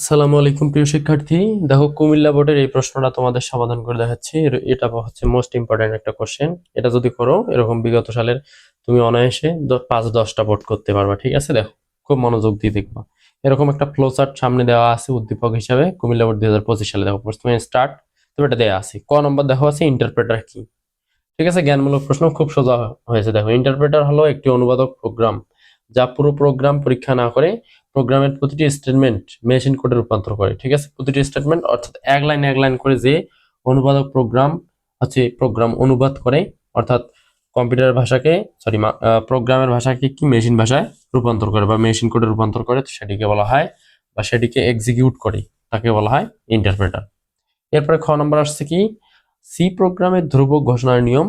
আসসালামু আলাইকুম প্রিয় শিক্ষার্থী। দেখো, কুমিল্লা বোর্ডের এই প্রশ্নটা তোমাদের সমাধান করে দেখাচ্ছি। এটা হচ্ছে মোস্ট ইম্পর্ট্যান্ট একটা কোশ্চেন এটা যদি করো, এরকম বিগত সালের তুমি অনায়াসে পাঁচ দশটা বোর্ড করতে পারবা, ঠিক আছে? দেখো, খুব মনোযোগ দিয়ে দেখবা। এরকম একটা ফ্লো চার্ট সামনে দেওয়া আছে উদ্দীপক হিসাবে, কুমিল্লা বোর্ড দুই সালে। দেখো, প্রথমে স্টার্ট তো এটা দেওয়া আছে। ক নম্বর দেখো আছে ইন্টারপ্রেটার কি? ঠিক আছে? জ্ঞানমূলক প্রশ্ন খুব সোজা হয়েছে। দেখো ইন্টারপ্রেটার হলো একটি অনুবাদক প্রোগ্রাম যা পুরো প্রোগ্রাম পরীক্ষা না করে প্রোগ্রামের প্রতিটি স্টেটমেন্ট মেশিন কোডে রূপান্তর করে, ঠিক আছে? প্রতিটি স্টেটমেন্ট অর্থাৎ এক লাইন এক লাইন করে যে অনুবাদক প্রোগ্রাম হচ্ছে প্রোগ্রাম অনুবাদ করে, অর্থাৎ কম্পিউটার ভাষাকে সরি প্রোগ্রামের ভাষাকে কি মেশিন ভাষায় রূপান্তর করে বা মেশিন কোডে রূপান্তর করে, সেটিকে বলা হয় বা সেটিকে এক্সিকিউট করে, তাকে বলা হয় ইন্টারপ্রেটার এরপরে খ নম্বর আসছে কি? সি প্রোগ্রামের ধ্রুবক ঘোষণার নিয়ম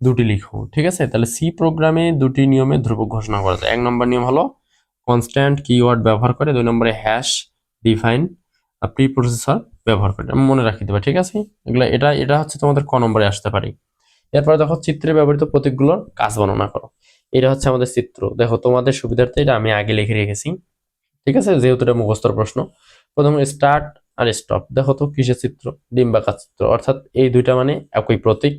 দুটি লিখো ঠিক আছে? তাহলে সি প্রোগ্রামে দুটি নিয়মে ধ্রুবক ঘোষণা করা যায়। এক নম্বর নিয়ম হলো কনস্ট্যান্ট কিওয়ার্ড ব্যবহার করে দুই নম্বরে হ্যাশ ডিফাইন প্রি প্রসেসর ব্যবহার করে। মনে রাখি দেবে, ঠিক আছে? এগুলো, এটা এটা হচ্ছে তোমাদের ক নম্বরে আসতে পারে। এরপরে দেখো, চিত্রে ব্যবহৃত প্রতীকগুলোর কাজ বর্ণনা করো। এটা হচ্ছে আমাদের চিত্র। দেখো, তোমাদের সুবিধার্থে এটা আমি আগে লিখে রেখেছি। ঠিক আছে? যেহেতু এটা মুখস্থর প্রশ্ন। প্রথমে স্টার্ট আর স্টপ দেখো তো, কিসের চিত্র? ডিম্বাকার চিত্র। অর্থাৎ এই দুইটা মানে একই প্রতীক।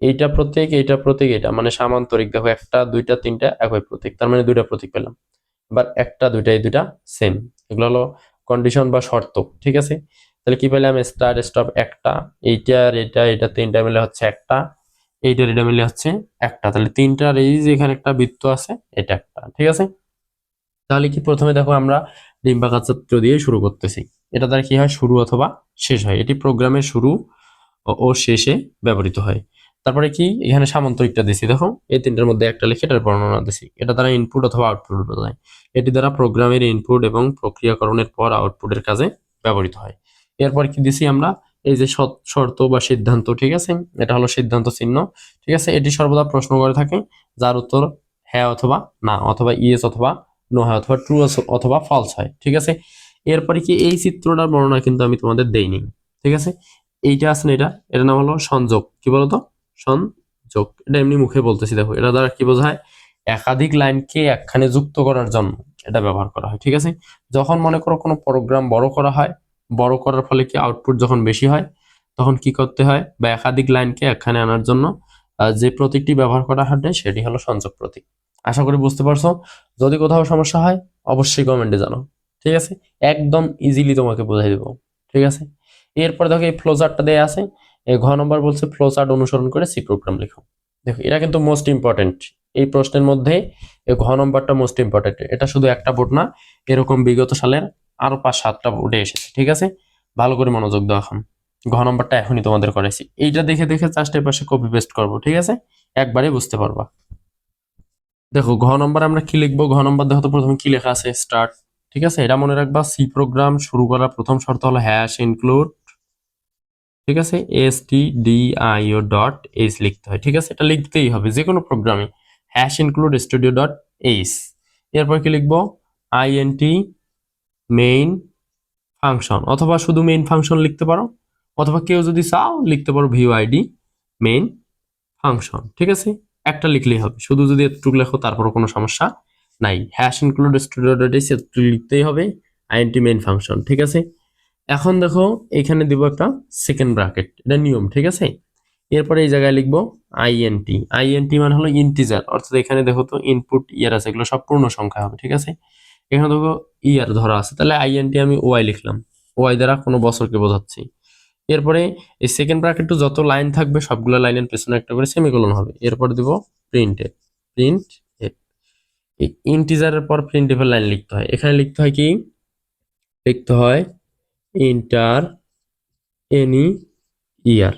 এইটা প্রতীক এইটা প্রতীক এটা মানে সামান্তরিক। দেখো, একটা, দুইটা, তিনটা একই প্রতীক। তার মানে দুইটা প্রতীক পেলাম। এবার একটা, দুইটাই দুইটা সেম এগুলো হলো কন্ডিশন বা শর্ত, ঠিক আছে? তাহলে কি পেলাম? স্টার স্টপ একটা। এইটা আর এটা এটা তিনটা মিলে হচ্ছে একটা। এইটার এটা মিলে হচ্ছে একটা। তাহলে তিনটার এই যে এখানে একটা বৃত্ত আছে, এটা একটা, ঠিক আছে? তাহলে কি প্রথমে দেখো আমরা ডিম্বাকার চিত্র দিয়ে শুরু করতেছি। এটা দ্বারা কি হয়? শুরু অথবা শেষ হয়। এটি প্রোগ্রামের শুরু ও শেষে ব্যবহৃত হয়। তারপরে কি? এখানে সামান্তরিকটা দিছি, দেখো। এই তিনটার মধ্যে একটা লিখে এটার বর্ণনা দিছি। এটা দ্বারা ইনপুট অথবা আউটপুট বোঝায় এটি দ্বারা প্রোগ্রামের ইনপুট এবং প্রক্রিয়াকরণের পর আউটপুটের কাজে ব্যবহৃত হয়। এরপর কি দিছি আমরা? এই যে শর্ত বা সিদ্ধান্ত, ঠিক আছে? এটা হলো সিদ্ধান্ত চিহ্ন, ঠিক আছে? এটি সর্বদা প্রশ্ন করে থাকে, যার উত্তর হ্যাঁ অথবা না, অথবা ইয়েস অথবা নো হয়, অথবা ট্রু অথবা ফলস হয়, ঠিক আছে? এরপরে কি এই চিত্রটার বর্ণনা কিন্তু আমি তোমাদের দেইনি, ঠিক আছে? এইটা আছে না এটা এটার নাম হলো সংযোগ, কি বলতো? সংযোগ এটা এমনি মুখে বলতেছি, দেখো, এটা দ্বারা কি বোঝায়? একাধিক লাইনকে একখানে যুক্ত করার জন্য এটা ব্যবহার করা হয়, ঠিক আছে? যখন মনে করো কোনো প্রোগ্রাম বড় করা হয়, বড় করার ফলে কি আউটপুট যখন বেশি হয়, তখন কি করতে হয়? বা একাধিক লাইনকে একখানে আনার জন্য যে প্রতীকটি ব্যবহার করা হয়, সেটি হলো সংযোগ প্রতীক। আশা করি বুঝতে পারছ? যদি কোথাও সমস্যা হয়, অবশ্যই কমেন্টে জানো ঠিক আছে? একদম ইজিলি তোমাকে বোঝাই দেবো, ঠিক আছে? এরপর দেখো এই ফ্লোজারটা দেয়া আছে ঘ নম্বর বলছে ফ্লোচার্ট অনুসরণ করে সি প্রোগ্রাম লেখো। দেখো এটা কিন্তু মোস্ট ইম্পর্টেন্ট এই প্রশ্নের মধ্যে এই ঘ নম্বরটা মোস্ট ইম্পর্টেন্ট এটা শুধু একটা বোর্ড না, এরকম বিগত সালের আরও পাঁচ, সাতটা বোর্ডে এসেছে, ঠিক আছে? ভালো করে মনোযোগ দাও এখন। ঘ নম্বরটা এখনই তোমাদের করেছি এইটা দেখে দেখে চাষটের পাশে কপি পেস্ট করব, ঠিক আছে? একবারে বুঝতে পারবা। দেখো, ঘ নম্বর আমরা কি লিখব? ঘ নম্বর দেখো তো প্রথমে কি লেখা আছে? স্টার্ট ঠিক আছে? এটা মনে রাখবা সি প্রোগ্রাম শুরু করার প্রথম শর্ত হলো হ্যাশ ইনক্লুড ঠিক আছে? S T D I O dot H লিখতে হয়, ঠিক আছে? এটা লিখতেই হবে যে কোনো প্রোগ্রামে hash include studio dot H এরপর কি লিখব? I N T main function অথবা শুধু মেইন ফাংশন লিখতে পারো, অথবা কেউ যদি চাও, লিখতে পারো ভিউ আইডি মেইন ফাংশন ঠিক আছে? একটা লিখলেই হবে, শুধু যদি এতটুকু লেখো, তারপরও কোনো সমস্যা নাই। Hash include studio dot H লিখতেই হবে আইএনটি মেইন ফাংশন ঠিক আছে? এখন দেখো, এখানে দিব একটা সেকেন্ড ব্র্যাকেট এটা নিয়ম, ঠিক আছে? এরপরে এই জায়গায় লিখব আইএনটি আইএনটি মানে হলো ইন্টিজার অর্থাৎ এখানে দেখো তো ইনপুট ইয়ার আছে, এগুলো সব পূর্ণ সংখ্যা হবে, ঠিক আছে? এখানে দেখো ইয়ার ধরা আছে, তাহলে আইএনটি আমি ওয়াই লিখলাম ওয়াই দ্বারা কোনো বছরকে বোঝাচ্ছি। এরপরে এই সেকেন্ড ব্র্যাকেটে যত লাইন থাকবে, সবগুলো লাইনের পেছনে একটা করে সেমিকোলন হবে, এরপর দিব প্রিন্টে প্রিন্ট এই ইন্টিজারের পর প্রিন্টেবল লাইন লিখতে হয়, এখানে লিখতে হয় কি? লিখতে হয় ইন্টার এনি ইয়ার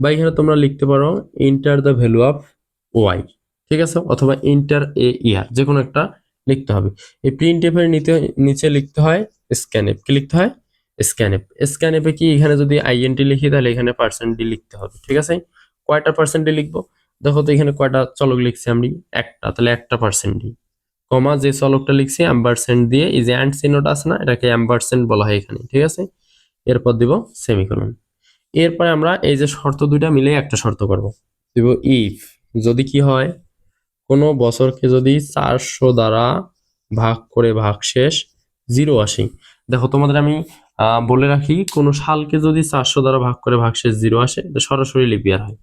বা এখানে তোমরা লিখতে পারো enter the value of y ঠিক আছে? অথবা ইন্টার এ ইয়ার যে কোনো একটা লিখতে হবে। এই প্রিন্ট এফের নিতে নিচে লিখতে হয় স্ক্যানএপ কি লিখতে হয়? স্ক্যানএপ স্ক্যানএপে কি? এখানে যদি আইএনটি লিখি, তাহলে এখানে পার্সেন্টটি লিখতে হবে, ঠিক আছে? কয়টা পার্সেন্টে লিখব? দেখো তো এখানে কয়টা চলক লিখছি আমি? একটা, তাহলে একটা পার্সেন্টই কমা যে চলকটা লিখছি অ্যাম্বারসেন্ট দিয়ে এই যে অ্যান্ড চিহ্নটা আছে না, এটাকে অ্যাম্বারসেন্ট বলা হয় এখানে, ঠিক আছে? এরপর দিব সেমিকোলন এরপরে আমরা এই যে শর্ত দুইটা মিলে একটা শর্ত করব। দিব ইফ যদি কি হয়, কোনো বছরকে যদি চারশো দ্বারা ভাগ করে ভাগশেষ জিরো আসে। দেখো, তোমাদের আমি বলে রাখি, কোনো সালকে যদি চারশো দ্বারা ভাগ করে ভাগশেষ জিরো আসে, এটা সরাসরি লিপিয়ার হয়,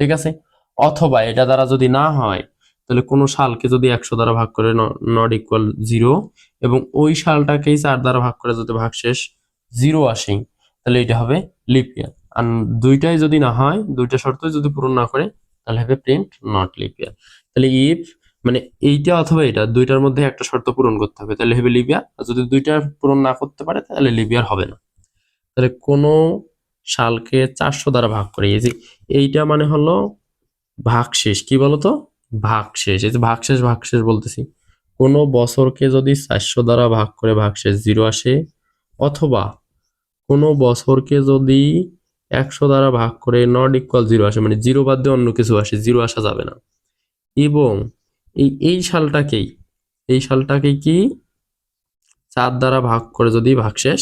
ঠিক আছে? অথবা এটা দ্বারা যদি না হয় তাহলে কোনো সালকে যদি একশো দ্বারা ভাগ করে নট ইকুয়াল জিরো এবং ওই সালটাকেই চার দ্বারা ভাগ করে যদি ভাগশেষ জিরো আসে, তাহলে এটা হবে লিপ ইয়ার আর দুইটাই যদি না হয়, দুইটা শর্ত যদি পূরণ না করে, তাহলে হবে প্রিন্ট নট লিপ ইয়ার তাহলে ইফ মানে এইটা অথবা এটা, দুইটার মধ্যে একটা শর্ত পূরণ করতে হবে, তাহলে হবে লিবিয়ার আর যদি দুইটা পূরণ না করতে পারে, তাহলে লিবিয়ার হবে না। তাহলে কোনো সালকে চারশো দ্বারা ভাগ করে, এই যে এইটা মানে হলো ভাগশেষ, কি বলতো? ভাগশেষ, এই যে ভাগশেষ ভাগশেষ বলতেছি। কোনো বছরকে যদি চারশো দ্বারা ভাগ করে ভাগশেষ জিরো আসে, অথবা কোনো বছরকে যদি একশো দ্বারা ভাগ করে নট ইকুয়াল জিরো আসে মানে জিরো বাদ দিয়ে অন্য কিছু আসে, জিরো আসা যাবে না। এবং এই এই সালটাকেই, এই সালটাকে কি? চার দ্বারা ভাগ করে যদি ভাগশেষ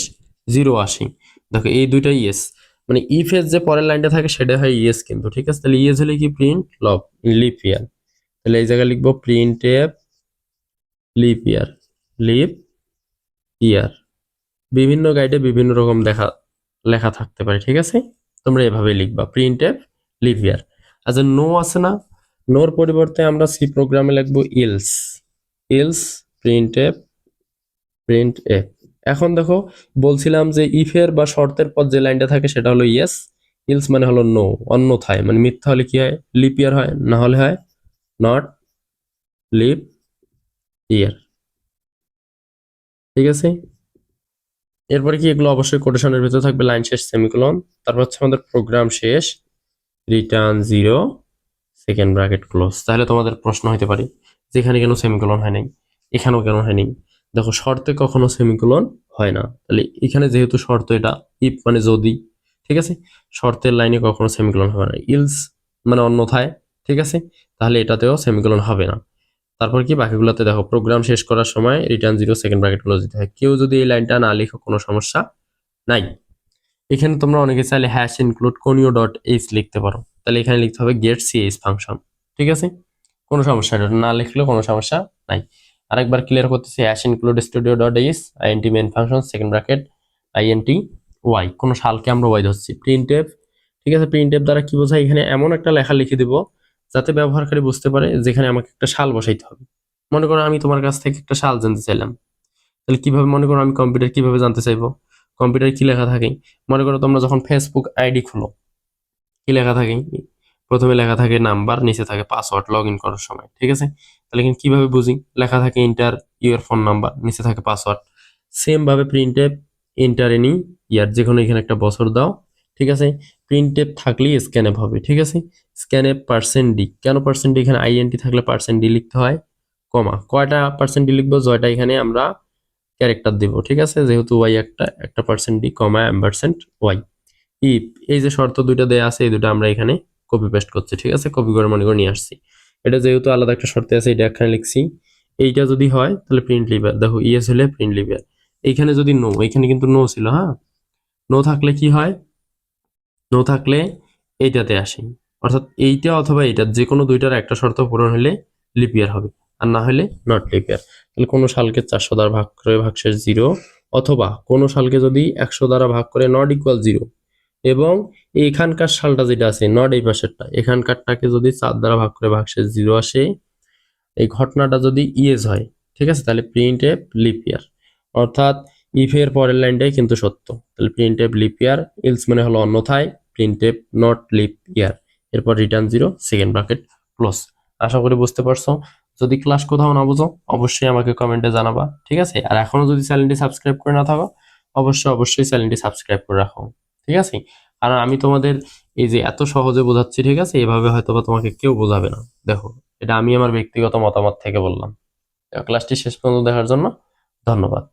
জিরো আসে। দেখো, এই দুইটা ইয়েস। মানে ইফ এর যে পরের লাইনটা থাকে সেটা হয় ইয়েস কিন্তু, ঠিক আছে? তাহলে ইয়েস হলে কি প্রিন্ট লব লিপ ইয়ার তাহলে এই জায়গায় লিখব print F leap year leap year বিভিন্ন গাইডে বিভিন্ন রকম দেখা, লেখা থাকতে পারে, ঠিক আছে? তোমরা এভাবে লিখবা প্রিন্ট এফ লিপ ইয়ার আচ্ছা নো আছে না? নোর পরিবর্তে আমরা সি প্রোগ্রামে লিখব else else print F print F এখন দেখো, বলছিলাম যে ইফের বা শর্তের পর যে লাইনটা থাকে সেটা হলো ইয়েস ইলস মানে হলো নো অন্যথায়। মানে মিথ্যা হলে কি হয়? লিপ ইয়ার হয়, না হলে হয় নট লিপ ইয়ার ঠিক আছে? এরপরে কি এগুলো অবশ্যই কোটেশনের ভিতরে থাকবে লাইন শেষ সেমিকোলন তারপর হচ্ছে আমাদের প্রোগ্রাম শেষ return zero second bracket close তাহলে তোমাদের প্রশ্ন হতে পারে, যেখানে কেন সেমিকোলন হয় নাই, এখানেও কেন হয় নাই? দেখো, শর্তে কখনো সেমিকোলন হয় না। তাহলে এখানে যেহেতু শর্ত এটা ইফ মানে যদি, ঠিক আছে? শর্তের লাইনে কখনো সেমিকোলন হবে না। ইলস মানে অন্যথায় ঠিক আছে? তাহলে এটাতেও সেমিকোলন হবে না। তারপর কি? বাকিগুলোতে দেখো প্রোগ্রাম শেষ করার সময় রিটার্ন জিরো সেকেন্ড ব্র্যাকেট দিতে হয়। কেউ যদি এই লাইনটা না লিখো, কোনো সমস্যা নাই। এখানে তোমরা অনেকে চাইলে hash include conio dot H লিখতে পারো। তাহলে এখানে লিখতে হবে গেট সিএইচ ফাংশন ঠিক আছে? কোনো সমস্যা না লিখলেও কোনো সমস্যা নাই। আরেকবার ক্লিয়ার করতেছি hash include studio dot H INT main function second bracket INT Y কোনো সালকে আমরা ওয়াই ধরছি। প্রিন্ট এফ ঠিক আছে? প্রিন্ট এফ দ্বারা কি বোঝায়? এখানে এমন একটা লেখা লিখে দিব যাতে ব্যবহারকারী বুঝতে পারে যেখানে আমাকে একটা শাল বসাইতে হবে। মনে করো আমি তোমার কাছ থেকে একটা শাল জানতে চাইলাম। তাহলে কীভাবে, মনে করো আমি কম্পিউটার কীভাবে জানতে চাইব? কম্পিউটার কি লেখা থাকে? মনে করো তোমরা যখন ফেসবুক আইডি খুলো, কি লেখা থাকে? প্রথমে লেখা থাকে নাম্বার, নিচে থাকে পাসওয়ার্ড লগ ইন করার সময়, ঠিক আছে? তাহলে কিন্তু কীভাবে বুঝি? লেখা থাকে ইন্টার ইউর ফোন নাম্বার নিচে থাকে পাসওয়ার্ড সেম ভাবে প্রিন্টে ইন্টার এনি ইয়ার যে কোনো এখানে একটা বছর দাও, ঠিক আছে? প্রিন্টে থাকলেই স্ক্যানএপ হবে, ঠিক আছে? স্ক্যানএপ পার্সেন্ট ডি কেন পার্সেন্ট ডি এখানে আইএনটি থাকলে পার্সেন্ট ডি লিখতে হয়, কমা, কয়টা পার্সেন্ট ডি লিখব? জয়টা এখানে আমরা ক্যারেক্টার দিব, ঠিক আছে? যেহেতু ওয়াই একটা একটা percent D comma percent Y if এই যে শর্ত দুইটা দেয়া আছে, এই দুটো আমরা এখানে কপি পেস্ট করছি, ঠিক আছে? কপি করে মনে করে নিয়ে আসছি। এটা যেহেতু আলাদা একটা শর্তে আছে, এটা এখানে লিখছি। এইটা যদি হয়, তাহলে প্রিন্ট লিভার দেখো ইয়েস হলে প্রিন্ট লিভার এইখানে যদি নো এইখানে কিন্তু নো ছিল হ্যাঁ? নো থাকলে কি হয়? নো থাকলে এইটাতে আসে অর্থাৎ এইটা অথবা এইটা যে কোনো দুইটার একটা শর্ত পূরণ হলে লিপিয়ার হবে, আর না হলে নট লিপিয়ার তাহলে কোনো সালকে চারশো দ্বারা ভাগ করে ভাগশেষ জিরো অথবা কোনো সালকে যদি একশো দ্বারা ভাগ করে নট ইকুয়াল জিরো এবং এখানকার সালটা যেটা আছে নট এই পাশেরটা, এখানকারটাকে যদি চার দ্বারা ভাগ করে ভাগশেষ জিরো আসে, এই ঘটনাটা যদি ইয়েস হয়, ঠিক আছে? তাহলে প্রিন্ট এফ লিপিয়ার অর্থাৎ ইফের পরের লাইনটাই কিন্তু সত্য। তাহলে print F leap year else মানে হলো অন্যথায় print F not leap year এরপর return zero second bracket close আশা করি বুঝতে পারছ। যদি ক্লাস কোথাও না বুঝো, অবশ্যই আমাকে কমেন্টে জানাবা, ঠিক আছে? আর এখনও যদি চ্যানেলটি সাবস্ক্রাইব করে না থাকো, অবশ্যই অবশ্যই চ্যানেলটি সাবস্ক্রাইব করে রাখো, ঠিক আছে? কারণ আমি তোমাদের এই যে এত সহজে বোঝাচ্ছি, ঠিক আছে? এভাবে হয়তো বা তোমাকে কেউ বোঝাবে না। দেখো, এটা আমি আমার ব্যক্তিগত মতামত থেকে বললাম। ক্লাসটি শেষ পর্যন্ত দেখার জন্য ধন্যবাদ।